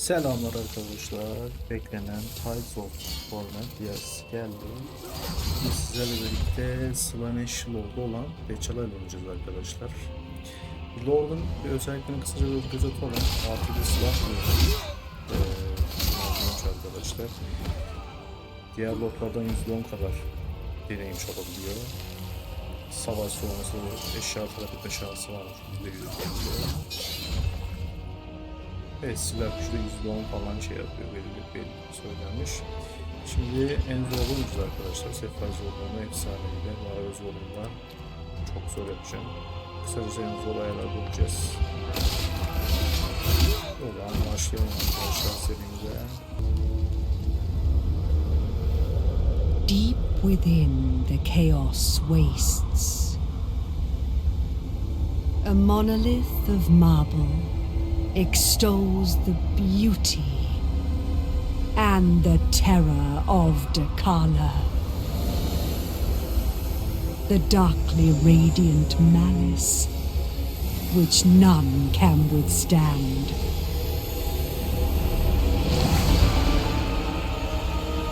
Selamlar arkadaşlar. Beklenen Tides of Torment yazısı geldi. Biz sizlerle birlikte Slanesh Lord'u olan Beçal'a oynayacağız arkadaşlar. Lord'un bir özelliklerini kısaca bir göz atalım. Artı bir silah diyor. Ee, arkadaşlar. Diğer Lord'lardan %10 kadar deneyimmiş olabiliyor. Savaş sonrası eşya tarafı şansı var. %100 oluyor. Evet silah de %10 falan şey yapıyor belli belli söylenmiş. Şimdi en zor oluruz arkadaşlar. Sefer zorluğunu efsaneyle mağara zorluğunda çok zor yapacağım. Kısacası en zor ayarlar bulacağız. O zaman başlayalım arkadaşlar serimize. Deep within the chaos wastes, a monolith of marble extols the beauty and the terror of Dakala. The darkly radiant malice which none can withstand.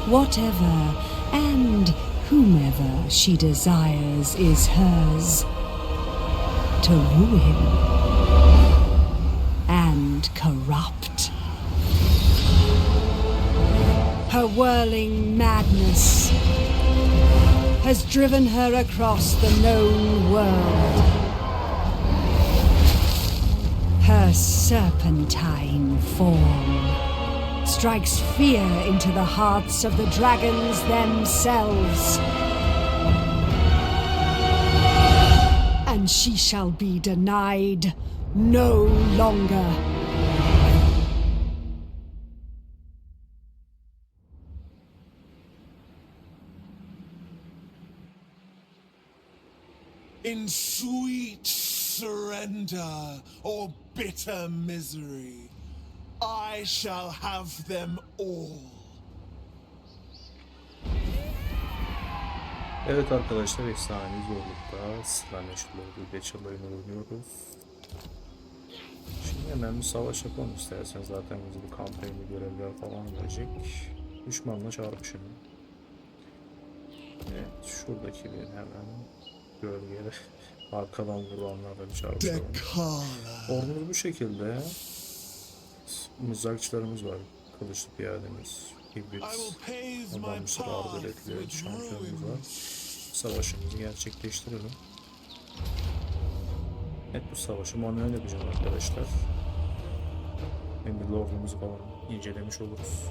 Whatever and whomever she desires is hers to ruin whirling madness has driven her across the known world. Her serpentine form strikes fear into the hearts of the dragons themselves. And she shall be denied no longer. İn sweet surrender or bitter misery, I shall have them all. Evet arkadaşlar efsane zorlukta Slanesh Lord'u Beçal oyunu oynuyoruz. Şimdi hemen bir savaş yapalım istersen zaten bize bir kampanya görevler falan verecek. Düşmanla çarpışın. Evet şuradaki bir hemen gölgede arkadan vuranlarla bir çarpışalım. Ordumuz bu şekilde. Mızrakçılarımız var. Kılıçlı piyademiz. Hibrit. Adammışlar with şampiyonumuz var. Savaşımızı gerçekleştirelim. Evet bu savaşı manuel yapacağım arkadaşlar. Hem de lordumuzu falan incelemiş oluruz.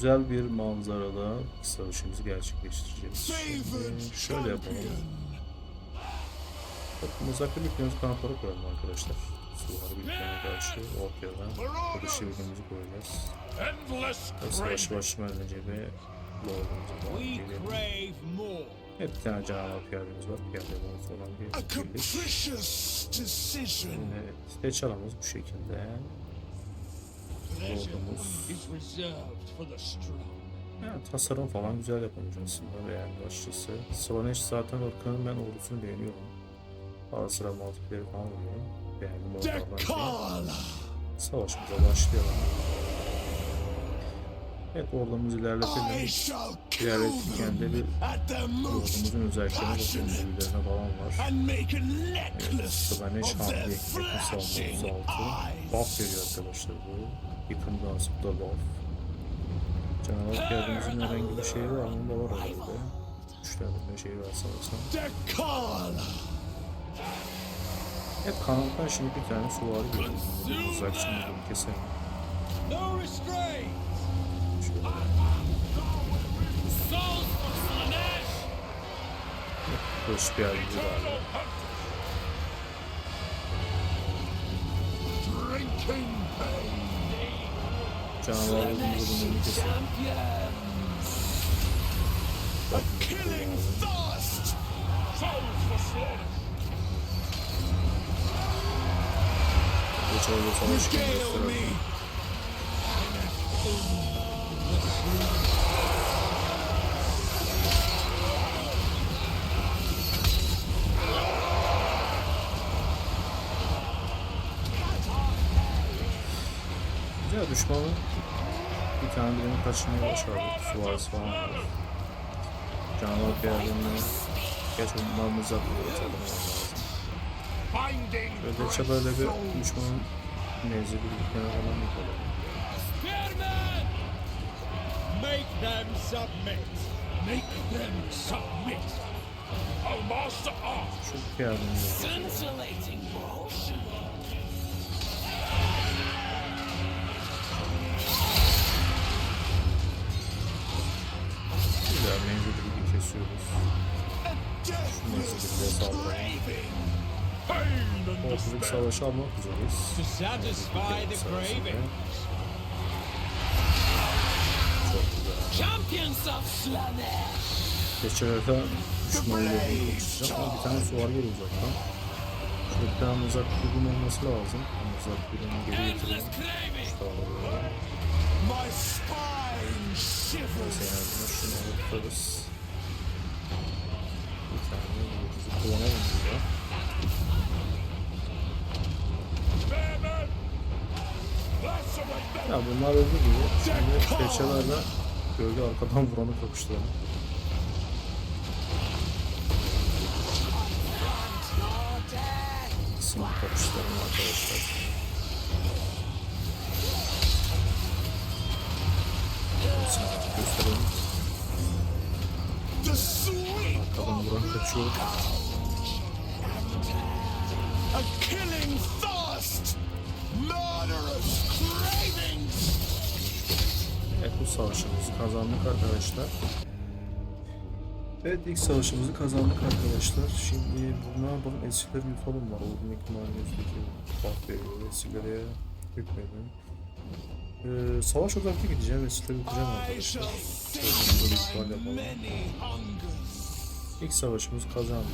Güzel bir manzarada savaşımızı gerçekleştireceğiz. Şimdi şöyle yapalım. champion. Bak mızraklı birliklerimizi kamplara koyalım arkadaşlar. Suları birliklerine karşı ortadan kılıçlı birliğimizi koyacağız. Ve savaş başlamadan önce bir crave more. Hep bir tane canavar piyademiz var. Piyade bonus olan bir decision. Evet, seçalımız bu şekilde. Strong. Yani tasarım falan güzel yapılmış aslında beğendim açıkçası. Slanesh zaten ırkının ben ordusunu beğeniyorum. Bazı sıra multiplayer falan oluyor. Beğendim. Dekala. Savaşımıza başlayalım. Evet ordumuzu ilerletelim. İlerletirken de bir ordumuzun özelliklerine bakalım. passionate Bilgilerine falan var. Evet, Slanesh savunma flashing 36. eyes. Buff veriyor arkadaşlar bu. Yıkım bu da buff. Canavar piyademizin herhangi bir şeyi var mı? Da var herhalde. Güçlendirme şeyi var sanırsam. Evet kanaldan şimdi bir tane süvari görüyoruz. Bu uzakçı mı bunu keselim. Şöyle. Slanesh. Kılıç piyademizi var. Drinking pain. Thirst. Souls for slaughter. Geçerli savaş Regale Güzel düşmanın bir tane birini kaçırmaya başardık. Suarez falan var. Canavar piyadelerini geç onlarımıza atalım lazım. Binding Böyle çabayla bir düşmanın menzili bitmene falan yapalım. Make them submit. Make them submit. Oh, Master Art! Scintillating motion. Almak üzereyiz. To satisfy the Savaşında. craving. Çok güzel. Champions of Slanesh. Geçerlerden düşmanı yerine konuşacağım ama bir tane suvar geliyor uzaktan. Şöyle bir tane uzak durgun olması lazım. Ama uzak durgun geri getirelim. craving. Sağlayalım. Ya bunlar öldü gibi. Şimdi keçelerle gölge arkadan vuranı kapıştıralım. İkisini kapıştıralım arkadaşlar. Vuran kaçıyor. a killing thirst. Murderous cravings. Evet bu savaşımızı kazandık arkadaşlar. Evet ilk savaşımızı kazandık arkadaşlar. Şimdi bu ne yapalım? Esirleri yutalım var. Olduğum ihtimalle üstteki bak veriyor. Esirlere hükmedin. Ee, savaş odaklı gideceğim. Esirleri yutacağım arkadaşlar. Böyle bir ihtimal yapalım. İlk savaşımız kazandık.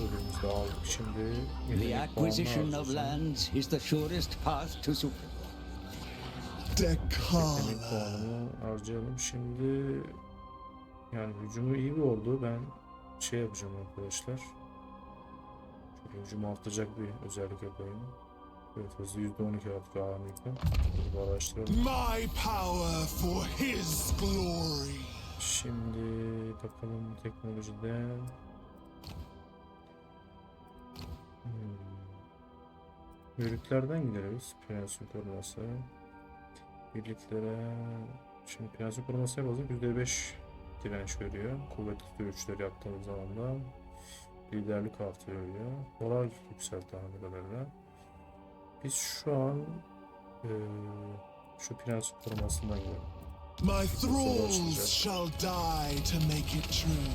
Bölümümüzü de aldık. Şimdi The acquisition of lands is the surest path to supreme. Dekala. puanını harcayalım. Şimdi yani hücumu iyi bir oldu. Ben şey yapacağım arkadaşlar. Şöyle hücumu artacak bir özellik yapayım. Evet hızlı %12 artık ağırlıkta. Bunu araştıralım. My power for his glory. Şimdi bakalım teknolojide. Hmm. Birliklerden gideriz. Prensin koruması. Birliklere... Şimdi prensin koruması yapalım. %5 direnç veriyor. Kuvvetli dövüşleri yaptığımız zaman da liderlik artı veriyor. Moral yükseltti kadarıyla. Biz şu an eee şu prensin korumasından gidelim. My thralls shall die to make it true.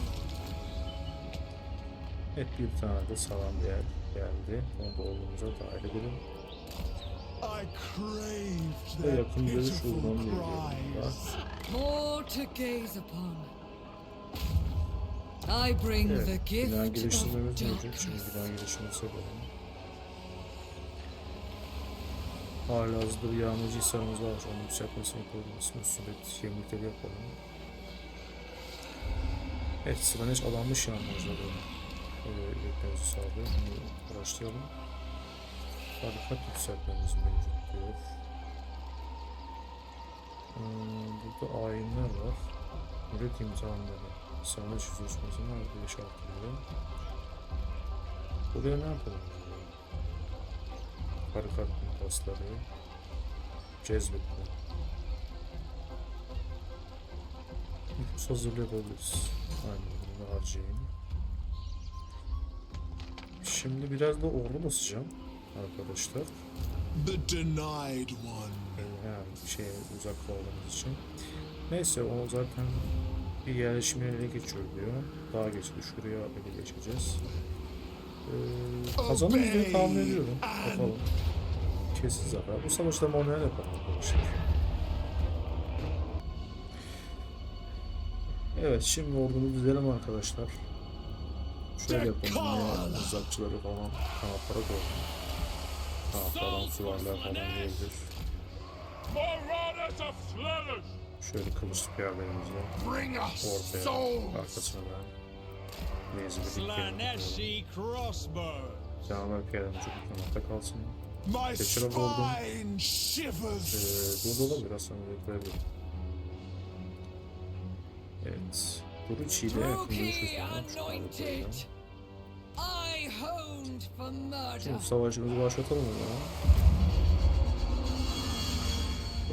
Evet bir tane de sağlam bir yer geldi. Onu da oğlumuza dahil edelim. I craved Ve yakın görüş cries. More to gaze upon. I bring the Evet, gift bina of mevcut. Şimdi darkness. bina geliştirmesi yapalım. Hala hazırda bir yağmacı hisarımız var. Onun yükseltmesini korunmasını sürekli yenilikleri yapalım. Evet Sıraneç alanmış yağmacıları e, üretmemizi sağlıyor. Bunu araştıralım. Tarikat yükseltmemiz mevcut diyor. Hmm, burada ayinler var. Üret imtihanları. Sıraneç yüzleşmesini arkadaş artırıyor. Buraya ne yapalım? Tarikat tasları. Cezbetme. Nüfus hazırlayabiliriz. Aynen bunu harcayayım. Şimdi biraz da ordu basacağım arkadaşlar. The denied one. Yani şey uzak kaldığımız için. Neyse o zaten bir yerleşim yerine geçiyor diyor. Daha geçti şuraya ele geçeceğiz. Ee, kazanırız diye tahmin ediyorum. Bakalım. Kesin zafer. Bu savaşta manuel yapalım arkadaşlar. Evet şimdi ordumuzu dizelim arkadaşlar. Şöyle yapalım ya uzakçıları falan kanatlara koyalım. Kanatlardan süvariler falan gelebilir. Şöyle Bring us ortaya arkasına da mezun bir crossbows! Canavar piyademiz çok kanatta kalsın. Geçen hafta oldum. Ee, burada bekleyebilirim. Evet. Görüşürüz. Brookie sonra. Honed for murder. Şimdi savaşımızı başlatalım zaman.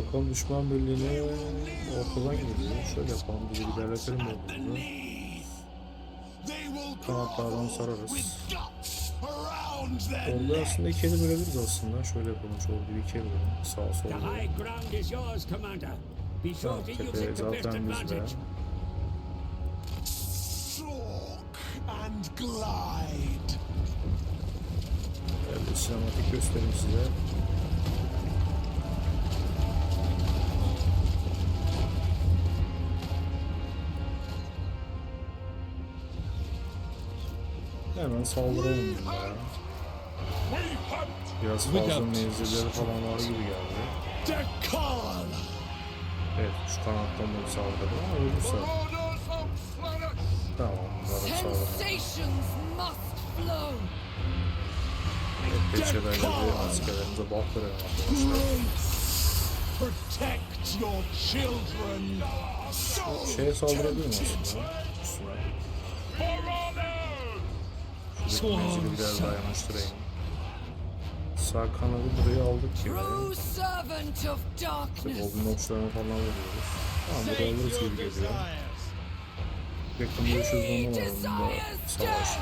Bakalım düşman birliğine ortadan geliyor. Şöyle yapalım, bir ilerletelim will Kanatlardan sararız. Orada aslında ikiye de bölebiliriz aslında. Şöyle yapalım, şu orduyu ikiye bölelim. Sağ sol. The high ground is yours, Commander. Be sure Tamam, to use tepe it to best zaten and glide. Evet, sinematik göstereyim size. Hemen saldıralım ya. Biraz fazla menzilleri falan var gibi geldi. Evet şu kanattan da bir saldırı ama of Slaanesh. Tamam bunlara must flow. Peçelerle bir askerlerimize buff verelim arkadaşlar. Şeye saldırabilirim tempted. aslında. Şuradaki menzili biraz daha yanaştırayım. Sağ kanadı buraya aldık of darkness. Goblin okçularına falan vuruyoruz. Tamam buraya alırız gibi geliyor. Yakın görüşürüz onun alanında savaş.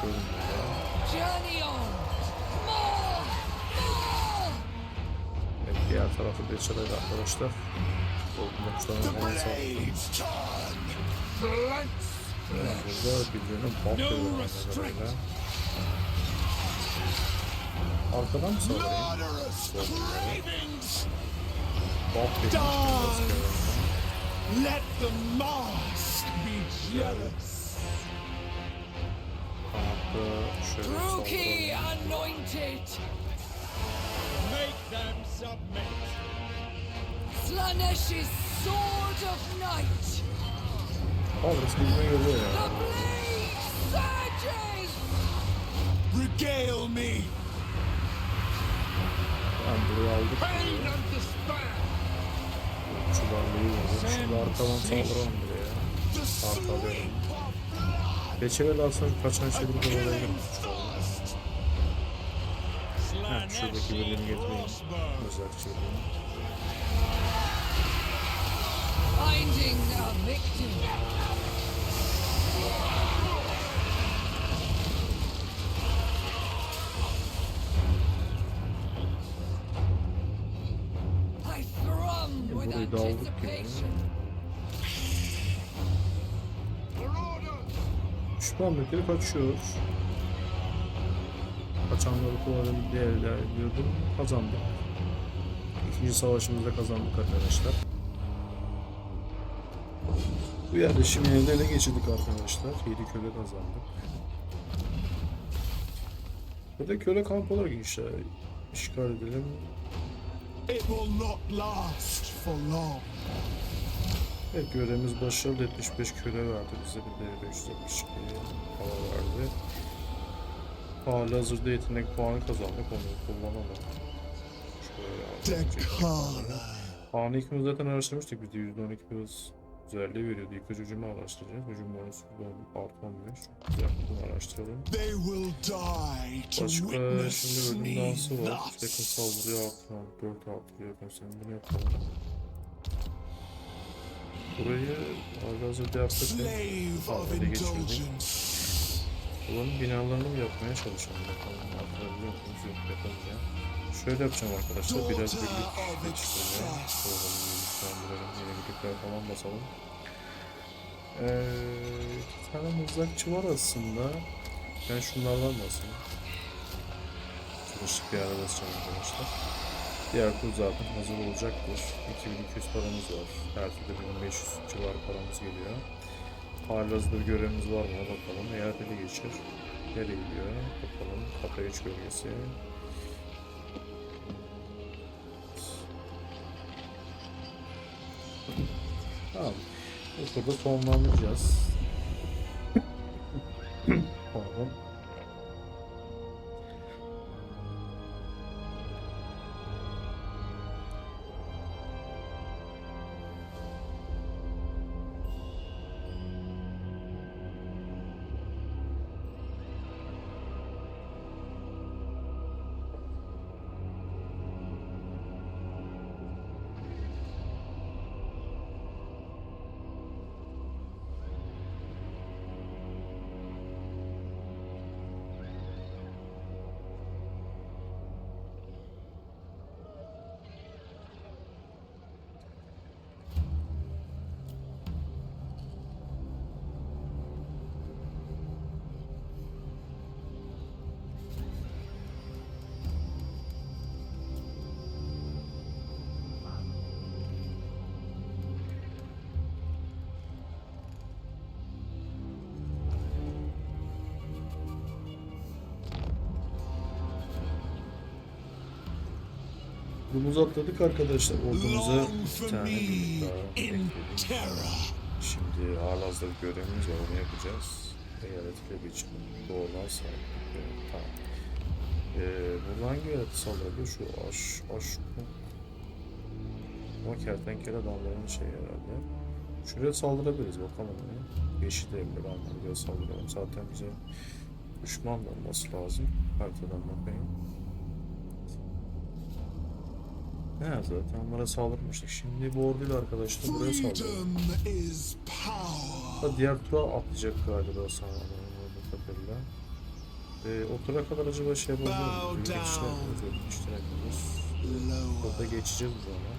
More. Evet, diğer tarafı Beçer'e arkadaşlar. The okçularına falan. Flanks. Burada birbirine veriyorlar kadarıyla. Arkadan mı saldırayım? Murderous cravings. Bak. Let the mask be jealous. Kanatta şöyle bir Brookie saldıralım. anointed. Make them submit. Slanesh's sword of night. Kavris gibime geliyor The blade surges. Regale me. Tamam burayı aldık. Çuvallığı vurduk. Şimdi arkadan saldıralım buraya. Blood. Beçer'e alsak kaçan şeyleri kovalayabilirim. Heh, şuradaki birliğini getireyim. Mızrakçı birliğini. Finding a victim. Thrum with burayı da aldık gibi. anticipation. Düşman birlikleri kaçıyor. Kaçanları kovalayıp değerlendiriyordum. Kazandık. İkinci savaşımızda kazandık arkadaşlar. Bu yerleşim ele geçirdik arkadaşlar. 7 köle kazandık. Burada köle kamp olarak inşa işgal edelim. It will not last for long. Evet görevimiz başarılı 75 köle verdi bize bir de 562 hava verdi. Hali hazırda yetenek puanı kazandık onu kullanalım. Şöyle. Puanı ikimiz zaten araştırmıştık biz de %12 hız özelliği veriyordu. İlk hücumu araştıracağız. Hücum bonusu artmamıyor. Güzel bunu araştıralım. They will die to Başka şimdi ölüm dansı var. Yakın thus. saldırıya artıran 4 artırıyor. Mesela bunu yapalım. Burayı halihazırda yaptık. Of Ele geçirdik. Buranın binalarını mı yapmaya çalışalım bakalım. Artırabiliyor muyuz? Yok yapamayacağım. Şöyle yapacağım arkadaşlar. Biraz birlik excess. Oraları birliklendirelim. Yeni birlikler falan basalım. Ee, iki tane mızrakçı var aslında. Ben şunlardan basayım. Çalışık bir ara basacağım arkadaşlar. Diğer kur zaten hazır olacaktır. 2200 paramız var. Her türlü 1500 civarı paramız geliyor. Halihazırda bir görevimiz var mı? Bakalım. Eğer ele geçir. Nereye gidiyor? Bakalım. Kapayaç bölgesi. Tamam. Bu turda sonlandıracağız. Pardon. Ordumuzu atladık arkadaşlar. Long bir tane daha. Şimdi halihazırda bir görevimiz var. Onu yapacağız. Eyaletle bir doğrudan sahip. Evet, tamam. Ee, buradan hangi eyaleti saldırabiliyor? Şu aş, aş, ama kertenkele dallarının şey herhalde. Şuraya saldırabiliriz bakalım. ya. Yeşil evli anlamda saldıralım. Zaten bize düşman olması lazım. Haritadan bakayım. He zaten onlara saldırmıştık. Şimdi bu orduyla arkadaşlar buraya. Da diğer tura atlayacak galiba sanırım anladığım kadarıyla. Ee, o tura kadar acaba şey yapabilir Büyük geçişler yapıyoruz. Lower. Burada geçeceğiz biz ama.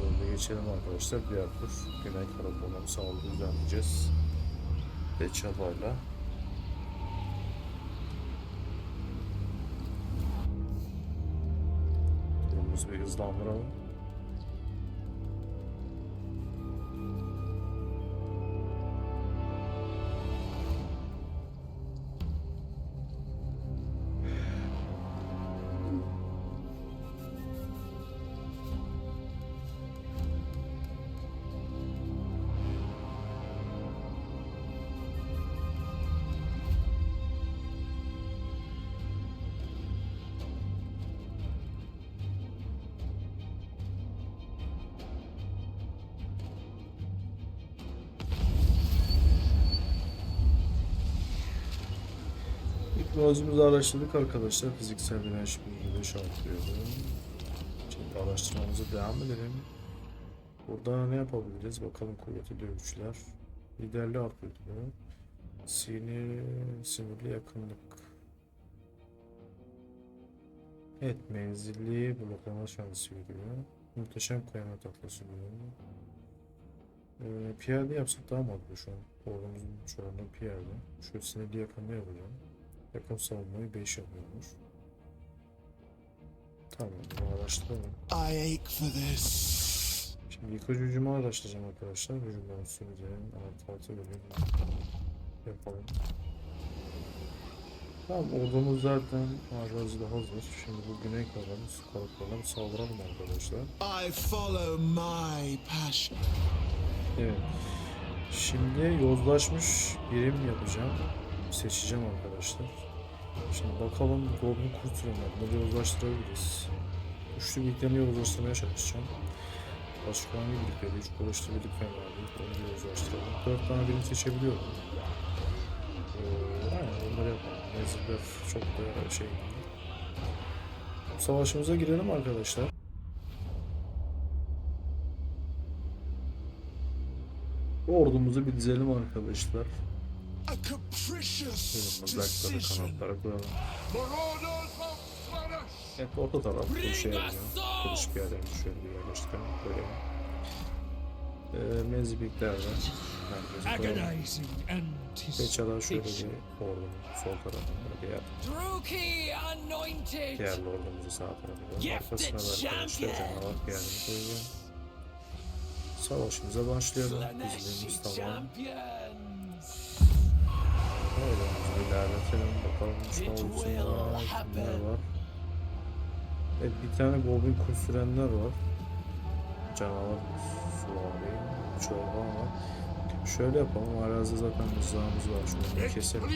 Burada geçelim arkadaşlar. Diğer tur Güney Karakol'a saldırı düzenleyeceğiz. Ve çabayla. Dobra. İlk araştırdık arkadaşlar. Fiziksel direnç bilgileri şartlıyordu. Şimdi araştırmamıza devam edelim. Burada ne yapabiliriz? Bakalım kuvveti dövüşçüler. Liderliği artırıyor. Sinir, sinirli yakınlık. Evet, menzilli bloklama şansı veriyor. Muhteşem kıyamet atlası diyor. Ee, piyade yapsak daha mı şu an? Ordumuzun anda piyade. Şu sinirli yakınlığı yapacağım. Yakın savunmayı 5 yapıyormuş. Tamam, bunu araştıralım. I ache for this. Şimdi yıkıcı hücumu araştıracağım arkadaşlar. Hücumdan süreceğim. Artı altı bölüm yapalım. Tamam ordumuz zaten arazide hazır. Şimdi bu güney kalanı bir saldıralım arkadaşlar. I follow my passion. Evet. Şimdi yozlaşmış birim yapacağım. Seçeceğim arkadaşlar. Şimdi bakalım Goblin kurtulanlar. Bunları yozlaştırabiliriz. Üçlü birliklerini yozlaştırmaya çalışacağım. Başka hangi birlikleri? Üç kılıçlı birlik fena değil. Onu yozlaştıralım. Dört tane birim seçebiliyorum. Ee, yani onları yapalım. Menziller çok da şey değil. Savaşımıza girelim arkadaşlar. Ordumuzu bir dizelim arkadaşlar. A capricious Mızrakları decision. kanatlara koyalım. Evet orta taraf bir şey yapacağım. Kılıç yerden şöyle bir yerleştirelim. Böyle. Ee, menzillikler var. Herkesi koyalım. Peçalar şöyle bir ordunun sol tarafında bir yer. Diğer ordumuzu sağ tarafına. Arkasına da arkadaşlar canavar piyadeni koyacağım. Savaşımıza başlayalım. Slaneshi tamam. Ordumuzu ilerletelim. Bakalım It şu will olsun var. Kimler var? Evet bir tane goblin kurt sürenler var. Canavar suvari. Çorba var. Şöyle yapalım. Arazide zaten mızrağımız var. Şunu It keselim.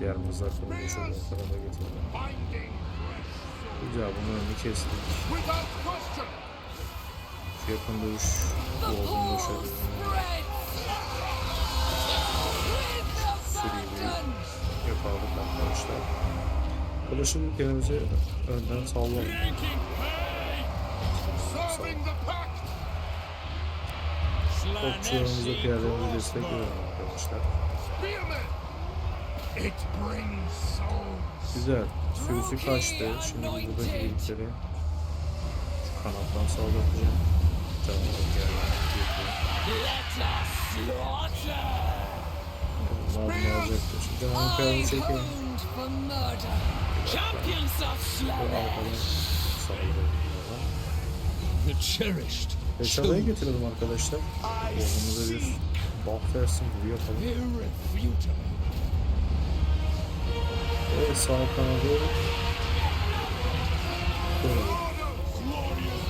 Diğer mızrakları şöyle tarafa getirelim. Güzel bunun önünü kestik. Şu yakın dövüş pole şöyle Sürüyü yakaladık arkadaşlar. Kılıçın kendimizi önden sallalım. Breaking pay! Serving the pact! Okçularımıza Slaaneshi piyadelerimize destek crossbow! verelim arkadaşlar. Güzel. Sürüsü kaçtı. Şimdi buradaki birlikleri şu kanattan saldıracağım. Canavar yerden bunu alacaktır. Getirelim arkadaşlar. Oğlumuza bir buff versin. Bu yapalım. Ve sağ kanadı böyle.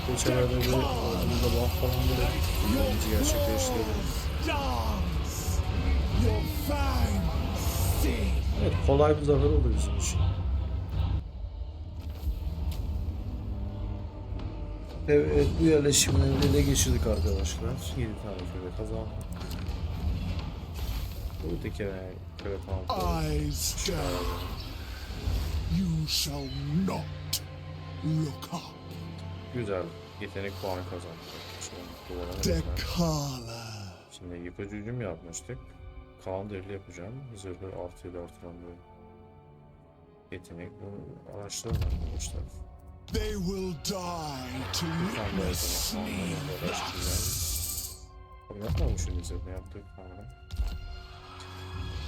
Geçenlerde bir oyunda bak falan birinci Evet kolay bir zafer oldu bizim için. Evet bu yerleşimleri ele geçirdik arkadaşlar. 7 tane köle kazandık. Buradaki köle down. You shall not look up. Güzel. Yetenek puanı kazandık. Şimdi. Şimdi yıkıcı hücum yapmıştık. Kaan derili yapacağım. Zırhı artıyla artıran bir yetenek. Bunu araştırın arkadaşlar. They will die to witness me thus. yapmamışım zırhını yaptık falan.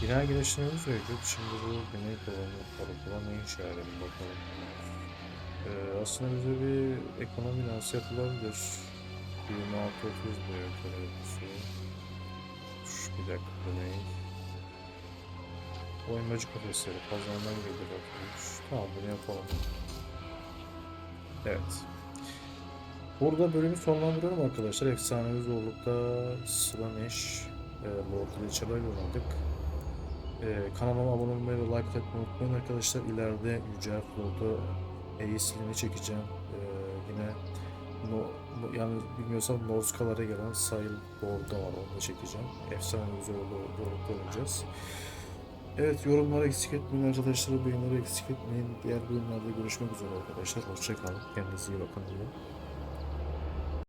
Bina geliştirmemiz mevcut. Şimdi bu güney kolonu, karakola ne işe yarar bakalım. Ee, aslında bize bir ekonomi binası yapılabilir. 26-30 boyu. Şu bir dakika bu ne? Oyunmacı kafesleri pazarından gelir bakıyormuş. Tamam bunu yapalım. Evet. Burada bölümü sonlandırıyorum arkadaşlar. Efsanevi zorlukta Slanesh e, Lord Licha'yla oynadık. E, kanalıma abone olmayı ve like atmayı unutmayın arkadaşlar. İleride Yücel Lord'u Ace'ini çekeceğim. E, yine no- yani bilmiyorsam Norskalara gelen Sail Lord'da var onu da çekeceğim. Efsanevi zorluğu zorlukta oynayacağız. Evet yorumları eksik etmeyin arkadaşlar. Beğenileri eksik etmeyin. Diğer bölümlerde görüşmek üzere arkadaşlar. Hoşçakalın. Kendinize iyi bakın. dilerim.